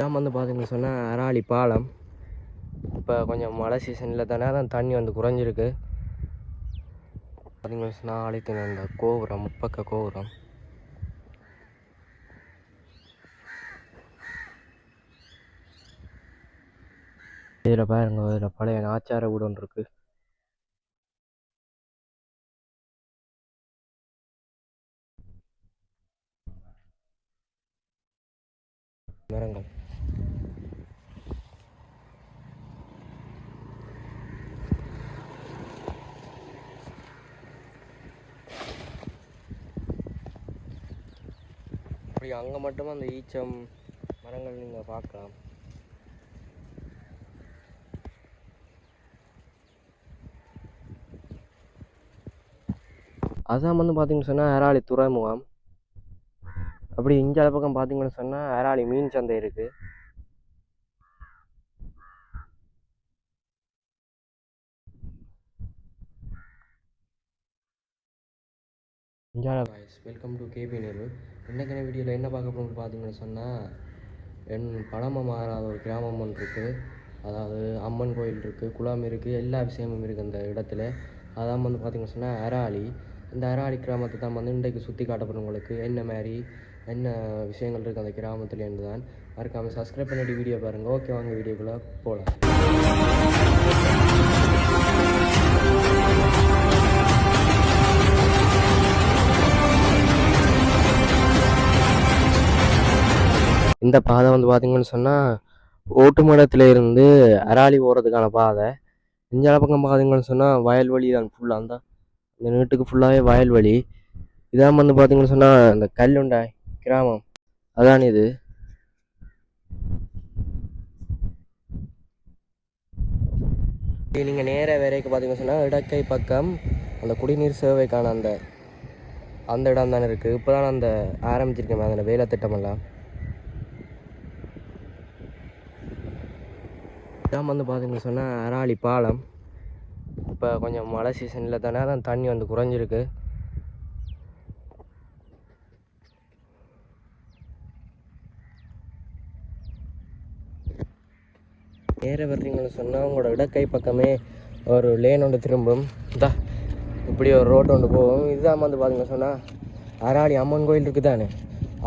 இதான் வந்து பார்த்தீங்கன்னு சொன்னால் அராளி பாலம். இப்போ கொஞ்சம் மழை சீசனில் தானே தான் தண்ணி வந்து குறைஞ்சிருக்கு. பார்த்தீங்கன்னு சொன்னால் ஆழித்தின அந்த கோபுரம் முப்பக்க கோபுரம். இதில் பாருங்க இதில் பழைய நாச்சார வீடு ஒன்று இருக்குது மரங்கள். அப்படி அங்கே மட்டுமே அந்த ஈச்சம் மரங்கள் நீங்கள் பார்க்கலாம். அசாம் வந்து பார்த்தீங்கன்னு சொன்னால் ஏராளி துறைமுகம். அப்படி இங்கே பக்கம் பார்த்தீங்கன்னு சொன்னால் ஏராளி மீன் சந்தை இருக்குது voice welcome to KP Nehru இன்றைக்கான வீடியோவில் என்ன பார்க்க போகணும்னு பார்த்தீங்கன்னு சொன்னால் என் பழமை மாறாத ஒரு கிராமம் ஒன்று இருக்குது அதாவது அம்மன் கோயில் இருக்குது குளம் இருக்குது எல்லா விஷயமும் இருக்குது அந்த இடத்துல. அதான் வந்து பார்த்திங்கன்னு சொன்னால் அராளி. இந்த அராளி கிராமத்தை தான் வந்து இன்றைக்கு சுற்றி காட்டப்படும் உங்களுக்கு என்ன மாதிரி என்ன விஷயங்கள் இருக்குது அந்த கிராமத்தில் என்று தான் மறக்காமல் சப்ஸ்கிரைப் பண்ணிட்டு வீடியோ பாருங்கள் ஓகே வாங்க வீடியோக்குள்ளே போகலாம் இந்த பாதை வந்து பார்த்தீங்கன்னு சொன்னால் ஓட்டுமடத்துல இருந்து அராளி போகிறதுக்கான பாதை இஞ்சால பக்கம் பார்த்தீங்கன்னு சொன்னால் வயல்வெளி தான் ஃபுல்லாக அந்த இந்த நீட்டுக்கு ஃபுல்லாகவே வயல்வெளி. இதான் வந்து பார்த்தீங்கன்னு சொன்னால் இந்த கல்லுண்டாய் கிராமம். அதான் இது. நீங்கள் நேர வேறைக்கு பார்த்தீங்கன்னு சொன்னால் இடக்கை பக்கம் அந்த குடிநீர் சேவைக்கான அந்த அந்த இடம் தானே இருக்குது இப்போ தான் அந்த ஆரம்பிச்சிருக்கேன் அந்த வேலை திட்டமெல்லாம். இதான் வந்து பார்த்தீங்கன்னு சொன்னால் அராளி பாலம். இப்போ கொஞ்சம் மழை சீசனில் தானே தான் தண்ணி வந்து குறைஞ்சிருக்கு. நேர வர்றீங்கன்னு சொன்னால் உங்களோட இடக்கை பக்கமே ஒரு லேன் ஒன்று திரும்பும். இதா இப்படி ஒரு ரோட் ஒன்று போகும். இதுதான் வந்து பார்த்தீங்கன்னு சொன்னால் அராளி அம்மன் கோயில் இருக்குது தானே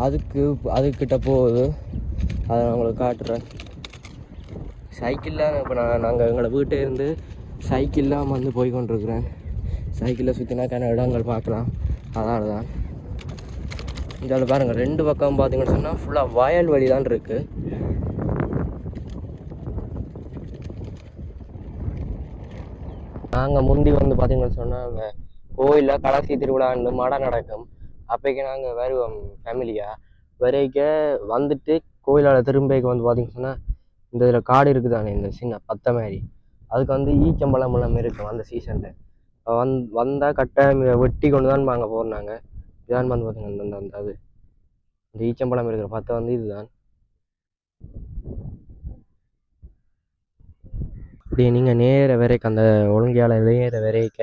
அதுக்கு அதுக்கிட்ட போகுது. அதை நான் உங்களுக்கு காட்டுறேன். சைக்கிளில் இப்போ நான் நாங்கள் எங்களை வீட்டே இருந்து சைக்கிளில் வந்து போய் கொண்டிருக்கிறேன் சைக்கிளில் சுற்றினாக்கான இடங்கள் பார்க்கலாம். அதனால தான் இதில் பாருங்கள் ரெண்டு பக்கம் பார்த்தீங்கன்னு சொன்னால் ஃபுல்லாக வயல் வழி தான் இருக்குது நாங்கள் முந்தி வந்து பார்த்தீங்கன்னு சொன்னால் அந்த கோயிலில் கடைசி திருவிழான்னு மடை நடக்கும். அப்போக்கி நாங்கள் வருவோம் ஃபேமிலியாக வரைக்க வந்துட்டு கோயிலால் திரும்பிக்கு வந்து பார்த்தீங்கன்னு சொன்னால் இந்த இதில் காடு இருக்குதானே இந்த சின்ன பத்தை மாதிரி அதுக்கு வந்து ஈச்சம்பழம் எல்லாம் இருக்கும் அந்த சீசனில் வந் வந்தால் கட்டை வெட்டி கொண்டு தான் அங்கே போடுறாங்க இதான் வந்து பார்த்தீங்கன்னா அந்த அது. இந்த ஈச்சம்பழம் இருக்கிற பத்தை வந்து இதுதான். அப்படியே நீங்கள் நேர வரைக்கும் அந்த ஒழுங்கையால் நேர வரைக்க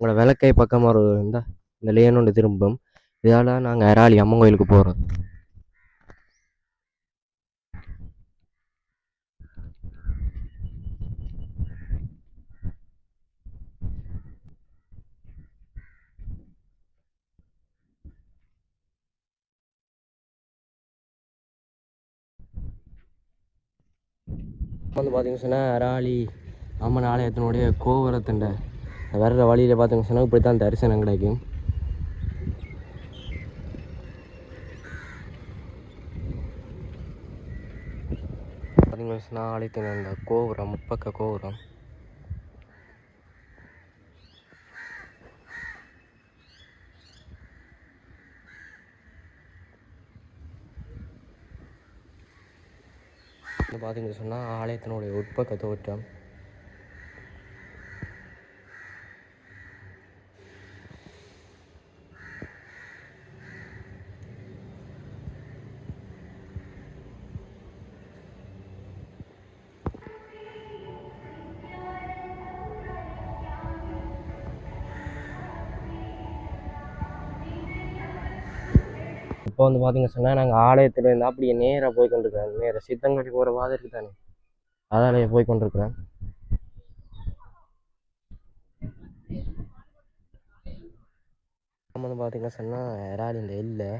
உங்களை விளக்கை பக்கம் இருந்தால் இந்த இந்த லேன் ஒன்று திரும்பும். இதால் நாங்கள் அராளி அம்மன் கோயிலுக்கு போகிறோம் வந்து பார்த்தீங்கன்னு சொன்னால் அராளி அம்மன் ஆலயத்தினுடைய கோபுரத்துண்ட வர்ற வழியில் பார்த்தீங்கன்னு சொன்னால் இப்படி தான் தரிசனம் கிடைக்கும். பார்த்தீங்கன்னு சொன்னால் ஆலயத்தின் அந்த கோபுரம் முப்பக்க கோபுரம். பார்த்தீங்கன்னு சொன்னால் ஆலயத்தினுடைய உட்பக்க தோற்றம் இப்போ வந்து பார்த்தீங்க சொன்னால் நாங்கள் ஆலயத்துலேருந்து அப்படியே நேராக போய் கொண்டிருக்கிறேன் நேராக சித்தங்கடி போகிற மாதிரி இருக்குது தானே. அதாலேயே போய் கொண்டிருக்கிறேன் நம்ம வந்து பார்த்தீங்கன்னா சொன்னால் இறால் இந்த எல்லை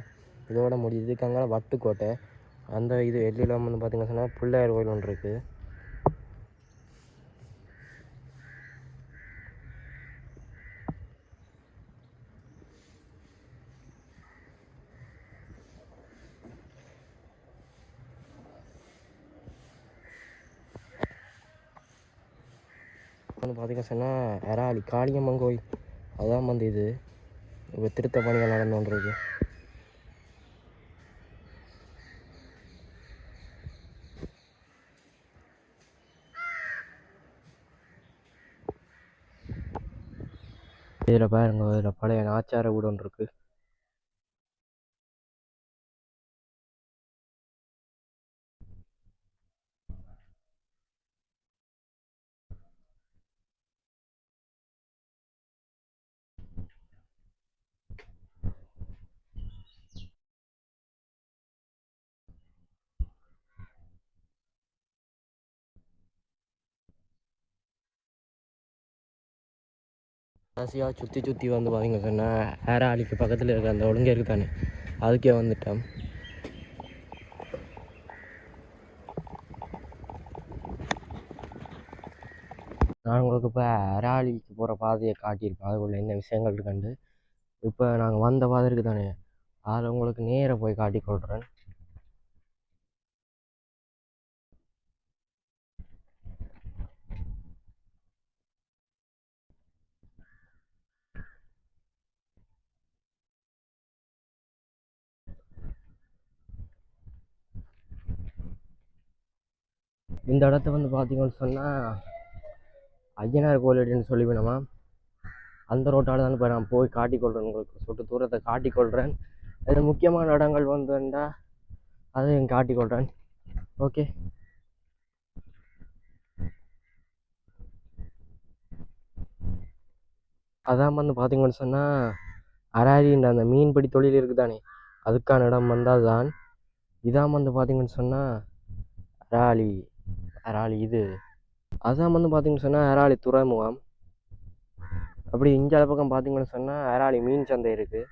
இதோட முடியுது இதுக்காங்க வட்டுக்கோட்டை அந்த இது எல்லையில் வந்து பார்த்தீங்கன்னா சொன்னால் பிள்ளையார் கோயில் ஒன்று இருக்குது வந்து பார்த்திங்க சொன்னால் இறாலி காளியம்மன் கோயில் அதுதான் வந்து இது. இப்போ திருத்த பணிகள் நடந்து இதில் பாருங்க இதில் பழைய நாச்சார வீடு ஒன்று இருக்குது கடைசியாக சுற்றி சுற்றி வந்து பார்த்திங்க சொன்னால் ஏராளிக்கு பக்கத்தில் இருக்க அந்த ஒழுங்கே இருக்கு தானே அதுக்கே வந்துட்டேன் நான் உங்களுக்கு இப்போ அராலிக்கு போகிற பாதையை காட்டியிருப்பேன் அதுக்குள்ள என்ன விஷயங்கள் கண்டு இப்போ நாங்கள் வந்த பாதை இருக்குது தானே அதில் உங்களுக்கு நேராக போய் காட்டி கொள்கிறேன் இந்த இடத்த வந்து பார்த்தீங்கன்னு சொன்னால் ஐயனார் கோயில் அப்படின்னு சொல்லி வேணுமா? அந்த ரோட்டால் தான் இப்போ நான் போய் காட்டிக்கொள்கிறேன் உங்களுக்கு. சொட்டு தூரத்தை காட்டிக்கொள்கிறேன் இது முக்கியமான இடங்கள் வந்துண்டா அதையும் காட்டிக்கொள்கிறேன் ஓகே. அதான் வந்து பார்த்தீங்கன்னு சொன்னால் அராரின்ற அந்த மீன்பிடி தொழில் இருக்குதானே அதுக்கான இடம் வந்தால் தான் இதான் வந்து பார்த்தீங்கன்னு சொன்னால் அராலி. அராளி இது. அதான் வந்து பார்த்தீங்கன்னு சொன்னால் அராளி துறைமுகம். அப்படி இஞ்சால பக்கம் பார்த்தீங்கன்னு சொன்னால் அராளி மீன் சந்தை இருக்குது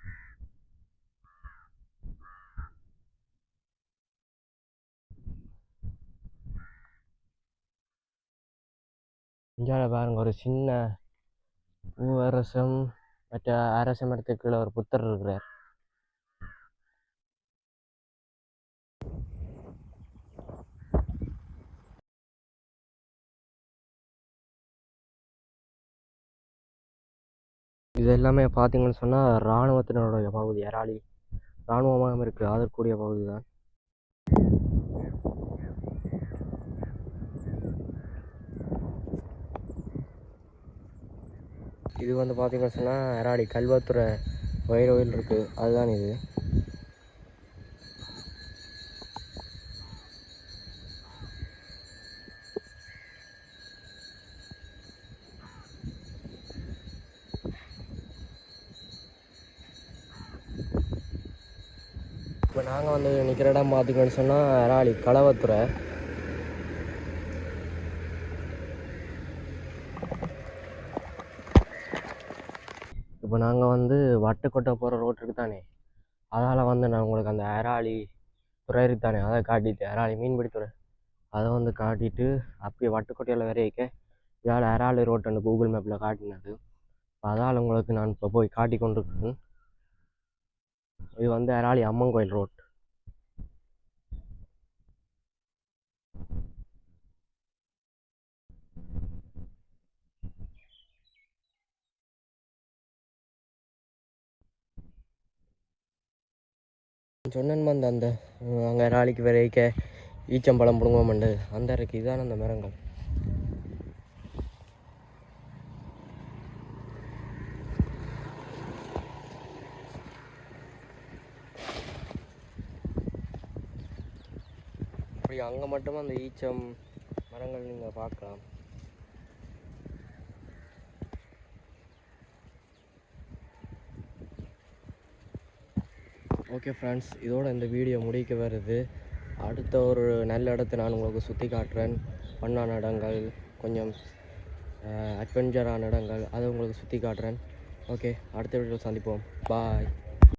இஞ்சால பாருங்க ஒரு சின்ன பூவரசம் மற்ற அரச மரத்துக்குள்ள கீழே ஒரு புத்தர் இருக்கிறார். இது எல்லாமே பார்த்தீங்கன்னு சொன்னால் இராணுவத்தினருடைய பகுதி எராளி இராணுவமாக இருக்குது அதற்குரிய பகுதி தான். இது வந்து பார்த்தீங்கன்னு சொன்னால் எராளி கல்வத்துறை வயிறு இருக்குது அதுதான் இது. நாங்கள் வந்து நிற்கிற இடம் பார்த்தீங்கன்னு சொன்னால் ராலி களவத்துறை இப்போ நாங்கள் வந்து வட்டுக்கோட்டை போகிற ரோட் இருக்கு தானே அதால் வந்து நான் உங்களுக்கு அந்த எராளி துறை இருக்கு தானே அதை காட்டிட்டு எராளி மீன்பிடி துறை. அதை வந்து காட்டிட்டு அப்படியே வட்டுக்கோட்டையில் வர வைக்க இதால் எராளி ரோட்டுன்னு கூகுள் மேப்பில் காட்டினது. அதால் உங்களுக்கு நான் இப்போ போய் காட்டி கொண்டிருக்கிறேன் இது வந்து எராளி அம்மன் கோயில் ரோட் சொன்னேன் அந்த அந்த அங்கே நாளைக்கு விரைக்க ஈச்சம்பழம் பிடுங்குவோம்ண்டு. அந்த இருக்கு இதான அந்த மரங்கள். அப்படி அங்கே மட்டுமே அந்த ஈச்சம் மரங்கள் நீங்கள் பார்க்கலாம். ஓகே ஃப்ரெண்ட்ஸ் இதோட இந்த வீடியோ முடிக்க வருது. அடுத்த ஒரு நல்ல இடத்த நான் உங்களுக்கு சுற்றி காட்டுறேன் பண்ணான இடங்கள் கொஞ்சம் அட்வென்ச்சரான இடங்கள் அதை உங்களுக்கு சுற்றி காட்டுறேன் ஓகே அடுத்த வீடியோ சந்திப்போம். பாய்